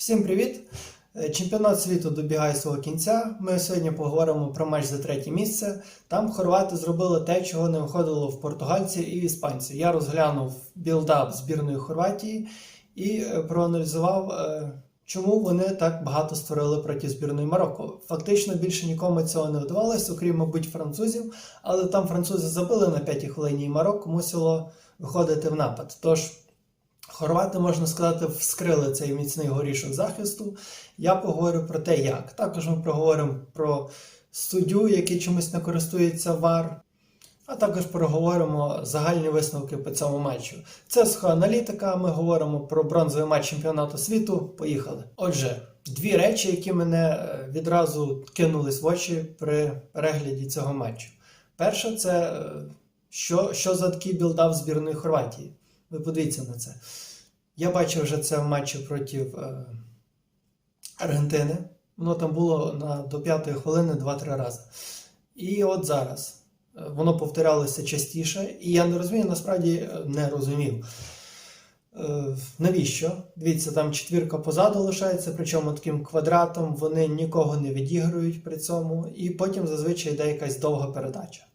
Всім привіт! Е, Чемпіонат світу добігає свого кінця. Ми сьогодні поговоримо про матч за третє місце. Там хорвати зробили те, чого не виходило в португальці і в іспанці. Я розглянув білдап збірної Хорватії і е, проаналізував, е, чому вони так багато створили проти збірної Марокко. Фактично більше нікому цього не вдавалося, окрім, мабуть, французів, але там французи забили на п'ятій хвилині, і Марокко мусило виходити в напад. Тож. Хорвати, можна сказати, вскрили цей міцний горішок захисту. Я поговорю про те, як. Також ми проговоримо про суддю, який чомусь не користується ВАР, а також проговоримо загальні висновки по цьому матчу. Це суха аналітика. Ми говоримо про бронзовий матч чемпіонату світу. Поїхали. Отже, дві речі, які мене е, відразу кинулись в очі при перегляді цього матчу. Перше, це е, що, що за такий білдап збірної Хорватії. Ви подивіться на це. Я бачив вже це в матчі проти е, Аргентини. Воно там було на, до п'ятої хвилини 2-3 рази. І от зараз е, воно повторялося частіше, і я не розумію, насправді е, не розумів. Навіщо? Дивіться, там четвірка позаду лишається, причому таким квадратом вони нікого не відігрують при цьому, і потім зазвичай йде якась довга передача.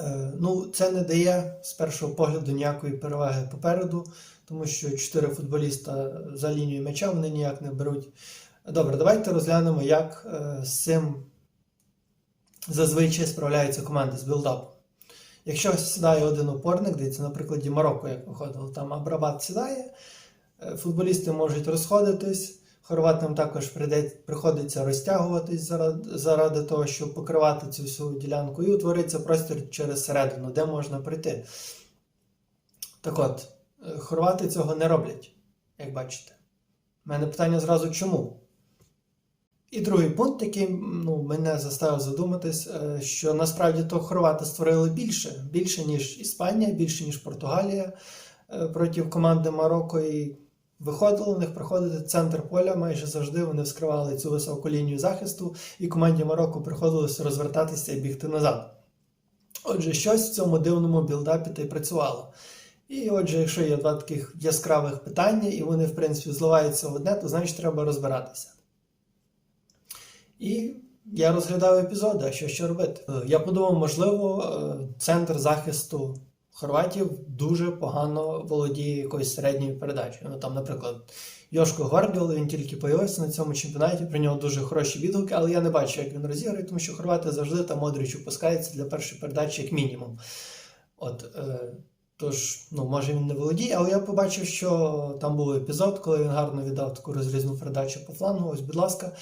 Е, Ну, це не дає з першого погляду ніякої переваги попереду, тому що чотири футболіста за лінією м'яча вони ніяк не беруть. Добре, давайте розглянемо, як е, з цим зазвичай справляються команди з білдапом. Якщо сідає один опорник, дивіться, на прикладі Марокко, як виходило, там Абрабат сідає, е, футболісти можуть розходитись. Хорватам також приходиться розтягуватись заради, заради того, щоб покривати цю всю ділянку, і утвориться простір через середину, де можна прийти. Так от, е, хорвати цього не роблять, як бачите. У мене питання зразу чому? І другий пункт, який ну, мене заставив задуматись, е, що насправді то хорвати створили більше, більше, ніж Іспанія, більше, ніж Португалія е, проти команди Марокко. І виходило в них проходити центр поля майже завжди. Вони вскривали цю високу лінію захисту, і команді Марокко приходилося розвертатися і бігти назад. Отже, щось в цьому дивному білдапі та й працювало. І отже, якщо є два таких яскравих питання, і вони, в принципі, зливаються в одне, то значить треба розбиратися. І я розглядав епізоди, а що ще робити. Е, Я подумав, можливо, е, центр захисту хорватів дуже погано володіє якоюсь середньою передачею. Ну там, наприклад, Йошко Гвардіол, він тільки появився на цьому чемпіонаті, про нього дуже хороші відгуки, але я не бачу, як він розіграє, тому що хорвати завжди там Модріч опускається для першої передачі, як мінімум. От, е, тож, ну, може він не володіє, але я побачив, що там був епізод, коли він гарно віддав таку розрізну передачу по флангу. Ось, будь ласка.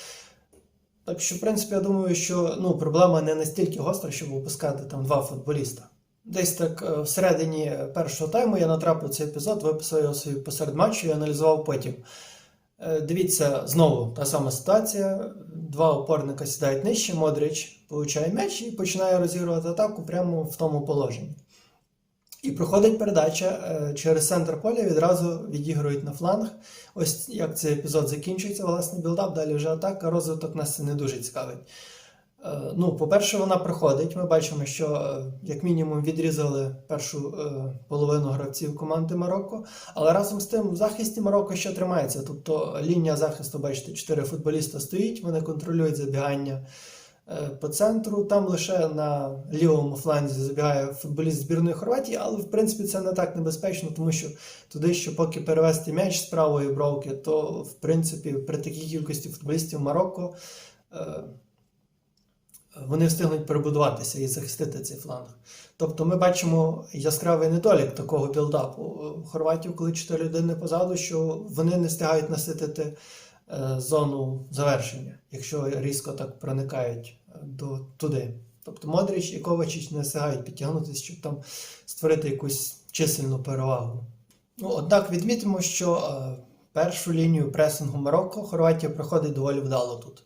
Так що, в принципі, я думаю, що ну, проблема не настільки гостра, щоб випускати там два футболіста. Десь так е, всередині першого тайму я натрапив цей епізод, виписав його собі посеред матчу і аналізував потім. Е, Дивіться, знову та сама ситуація. Два опорника сідають нижче, Модрич получає м'яч і починає розігрувати атаку прямо в тому положенні. І проходить передача е, через центр поля, відразу відігрують на фланг. Ось як цей епізод закінчується, власне, білдап, далі вже атака, розвиток нас це не дуже цікавить. Е, Ну, по-перше, вона проходить. Ми бачимо, що е, як мінімум відрізали першу е, половину гравців команди Марокко. Але разом з тим в захисті Марокко ще тримається. Тобто лінія захисту, бачите, чотири футболіста стоїть, вони контролюють забігання по центру. Там лише на лівому фланзі забігає футболіст збірної Хорватії, але в принципі це не так небезпечно, тому що туди, що поки перевести м'яч з правої бровки, то в принципі при такій кількості футболістів Марокко. Вони встигнуть перебудуватися і захистити цей фланг. Тобто ми бачимо яскравий недолік такого білдапу хорватів, коли чотири людини позаду, що вони не встигають наситити е, зону завершення, якщо різко так проникають е, до, туди. Тобто Модріч і Ковачич не встигають підтягнутися, щоб там створити якусь чисельну перевагу. Ну, однак відмітимо, що е, першу лінію пресингу Марокко Хорватія проходить доволі вдало тут.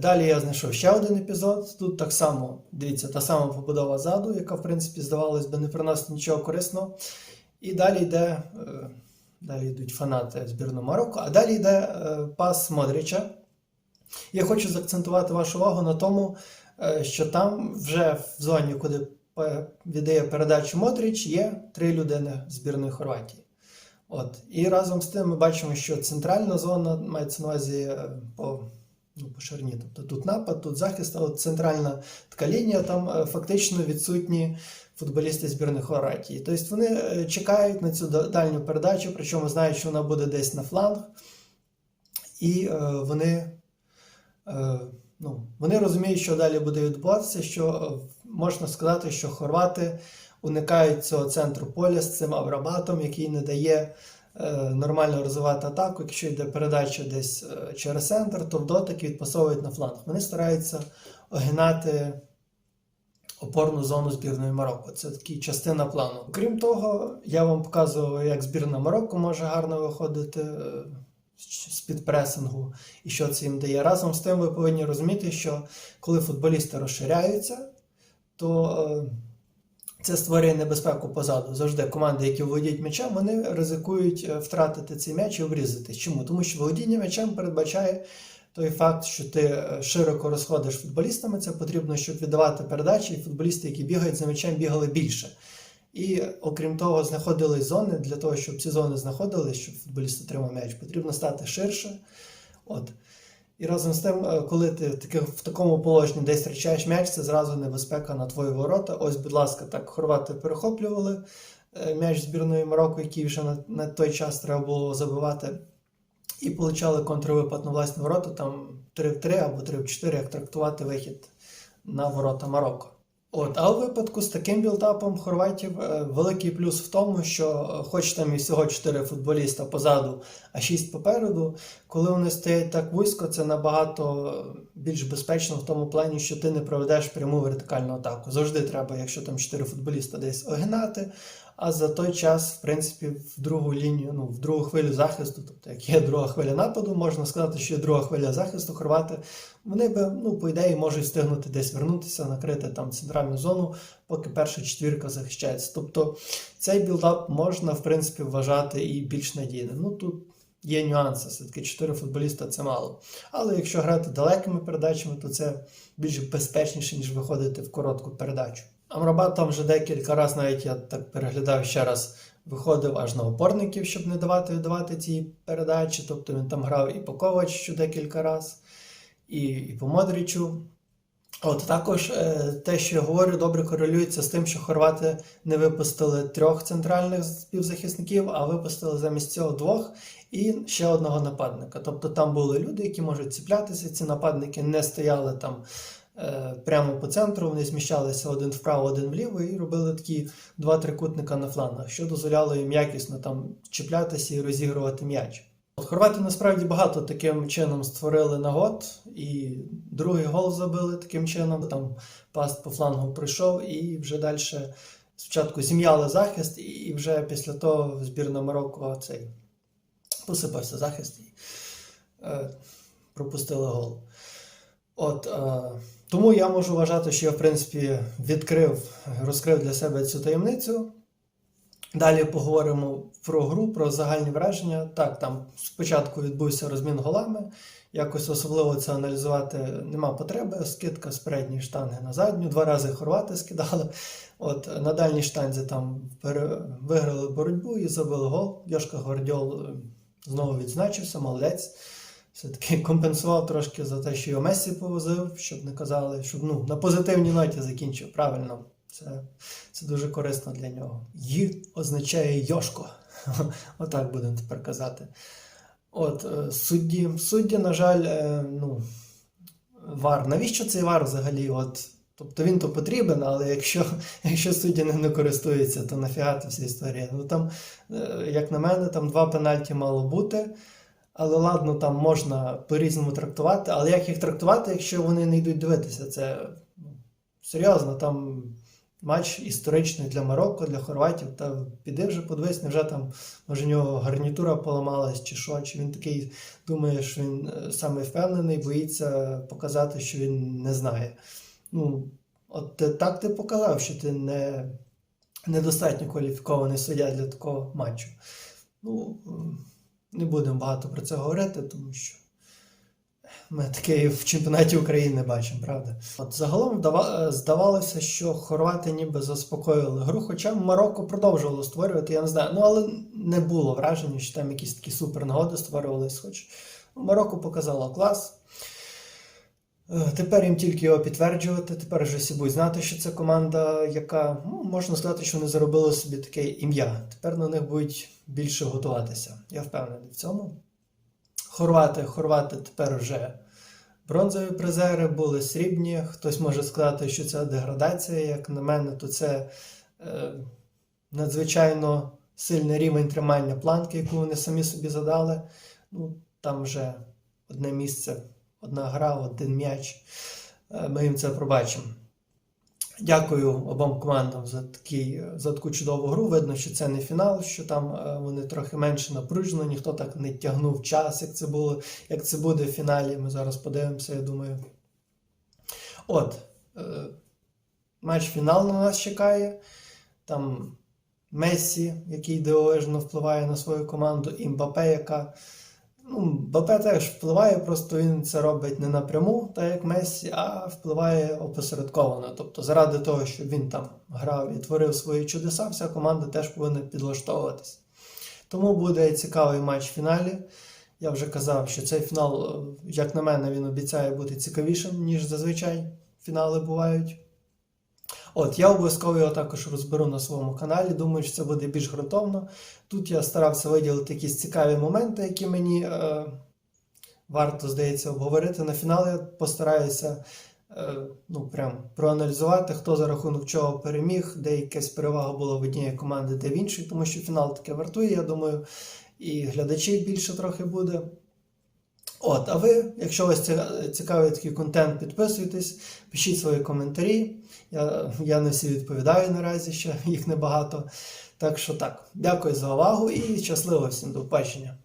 Далі я знайшов ще один епізод. Тут так само, дивіться, та сама побудова ззаду, яка, в принципі, здавалось би, не приносить нічого корисного. І далі йде, е, далі йдуть фанати збірної Марокко, а далі йде е, пас Модрича. Я хочу заакцентувати вашу увагу на тому, е, що там вже в зоні, куди віддає передачу Модрич, є три людини збірної Хорватії. От. І разом з тим ми бачимо, що центральна зона мається на увазі по, ну, по ширині. Тобто тут напад, тут захист, а центральна така лінія, там е, фактично відсутні футболісти збірної Хорватії. Тобто вони е, чекають на цю дальню передачу, причому знають, що вона буде десь на фланг, і е, вони, е, ну, вони розуміють, що далі буде відбуватися, що е, можна сказати, що хорвати уникають цього центру поля з цим Аврабатом, який не дає нормально розвивати атаку. Якщо йде передача десь е, через центр, то в дотик відпасовують на фланг. Вони стараються огинати опорну зону збірної Марокко. Це така частина плану. Крім того, я вам показував, як збірна Марокко може гарно виходити е, з-під пресингу і що це їм дає. Разом з тим, ви повинні розуміти, що коли футболісти розширяються, то е, це створює небезпеку позаду. Завжди команди, які володіють м'ячем, вони ризикують е, втратити цей м'яч і обрізати. Чому? Тому що володіння м'ячем передбачає той факт, що ти е, широко розходиш футболістами. Це потрібно, щоб віддавати передачі, і футболісти, які бігають за м'ячем, бігали більше. І окрім того, знаходились зони для того, щоб ці зони знаходились, щоб футболіст отримав м'яч, потрібно стати ширше. От. І разом з тим, е, коли ти в такому положенні десь втрачаєш м'яч, це зразу небезпека на твої ворота. Ось, будь ласка, так хорвати перехоплювали е, м'яч збірної Марокко, який вже на, на той час треба було забивати. І получали контрвипад на власні ворота, там 3 в 3 або 3 в 4, як трактувати вихід на ворота Марокко. От, а у випадку з таким білдапом хорватів е, великий плюс в тому, що е, хоч там і всього 4 футболіста позаду, а 6 попереду, коли вони стоять так вузько, це набагато е, більш безпечно в тому плані, що ти не проведеш пряму вертикальну атаку. Завжди треба, якщо там 4 футболіста десь огинати. А за той час, в принципі, в другу лінію, ну, в другу хвилю захисту, тобто як є друга хвиля нападу, можна сказати, що є друга хвиля захисту хорвати, вони би, ну, по ідеї, можуть встигнути десь вернутися, накрити там центральну зону, поки перша четвірка захищається. Тобто цей білдап можна, в принципі, вважати і більш надійним. Ну тут є нюанси, все-таки 4 футболіста це мало. Але якщо грати далекими передачами, то це більш безпечніше, ніж виходити в коротку передачу. Амрабат там вже декілька разів, навіть я так переглядав ще раз, виходив аж на опорників, щоб не давати віддавати ці передачі. Тобто він там грав і по Ковачу декілька разів, і, і по Модрічу. От також е, те, що я говорю, добре корелюється з тим, що хорвати не випустили трьох центральних співзахисників, а випустили замість цього двох і ще одного нападника. Тобто там були люди, які можуть ціплятися. Ці нападники не стояли там прямо по центру, вони зміщалися один вправо, один вліво і робили такі два трикутника на флангах, що дозволяло їм якісно там чіплятися і розігрувати м'яч. Хорвати насправді багато таким чином створили нагод, і другий гол забили таким чином. Там паст по флангу пройшов, і вже далі спочатку зім'яли захист, і вже після того збірна Марокко цей посипався захист і е, пропустили гол. От, е, тому я можу вважати, що я, в принципі, відкрив, розкрив для себе цю таємницю. Далі поговоримо про гру, про загальні враження. Так, там спочатку відбувся розмін голами. Якось особливо це аналізувати нема потреби. Скидка з передньої штанги на задню. Два рази хорвати скидали. От на дальній штанзі там виграли боротьбу і забили гол. Йошка Гвардіол е, знову відзначився, молодець. Все-таки компенсував трошки за те, що його Месі повозив, щоб не казали, щоб ну, на позитивній ноті закінчив. Правильно. Це, це дуже корисно для нього. Й означає Йошко. Отак будемо тепер казати. От, е, судді, судді, на жаль, е, ну, вар. Навіщо цей вар взагалі? От, тобто він то потрібен, але якщо, якщо судді не, користується, то нафіга та вся історія. Ну, там, е, як на мене, там два пенальті мало бути. Але ладно, там можна по-різному трактувати. Але як їх трактувати, якщо вони не йдуть дивитися? Це ну, серйозно, там матч історичний для Марокко, для хорватів. Та піди вже подивись, невже там може у нього гарнітура поламалась чи що, чи він такий думає, що він е, саме впевнений, боїться показати, що він не знає. Ну, от так ти показав, що ти не, недостатньо кваліфікований суддя для такого матчу. Ну, не будемо багато про це говорити, тому що Ми таке в чемпіонаті України бачимо, правда? От загалом здавалося, що хорвати ніби заспокоїли гру, хоча Марокко продовжувало створювати, я не знаю. Ну але не було враження, що там якісь такі супер нагоди створювались. Хоч Марокко показало клас. Е, Тепер їм тільки його підтверджувати. Тепер вже всі будуть знати, що це команда, яка ну, можна сказати, що вони заробили собі таке ім'я. Тепер на них будуть більше готуватися. Я впевнений в цьому. Хорвати, хорвати тепер вже бронзові призери були срібні. Хтось може сказати, що це деградація. Як на мене, то це е, надзвичайно сильний рівень тримання планки, яку вони самі собі задали. Ну, там вже одне місце, одна гра, один м'яч. Е, Ми їм це пробачимо. Дякую обом командам за, такий, за таку чудову гру. Видно, що це не фінал, що там е, вони трохи менше напружено, ніхто так не тягнув час, як це було, як це буде в фіналі. Ми зараз подивимося, я думаю. От, е, матч фінал на нас чекає. Там Мессі, який дивовижно впливає на свою команду, і Мбапе, яка. Ну, Мбапе теж впливає, просто він це робить не напряму, так як Мессі, а впливає опосередковано. Тобто, заради того, щоб він там грав і творив свої чудеса, вся команда теж повинна підлаштовуватись. Тому буде цікавий матч в фіналі. Я вже казав, що цей фінал, е, як на мене, він обіцяє бути цікавішим, ніж зазвичай фінали бувають. От, я обов'язково його також розберу на своєму каналі. Думаю, що це буде більш ґрунтовно. Тут я старався виділити якісь цікаві моменти, які мені е, варто, здається, обговорити. На фінал я постараюся е, ну, прям проаналізувати, хто за рахунок чого переміг, де якась перевага була в однієї команди, де в іншій, тому що фінал таке вартує, я думаю, і глядачів більше трохи буде. От, а ви, якщо вас ці- цікавий такий контент, підписуйтесь, пишіть свої коментарі. Я, я на всі відповідаю наразі, ще їх небагато. Так що так, дякую за увагу і щасливо всім до побачення.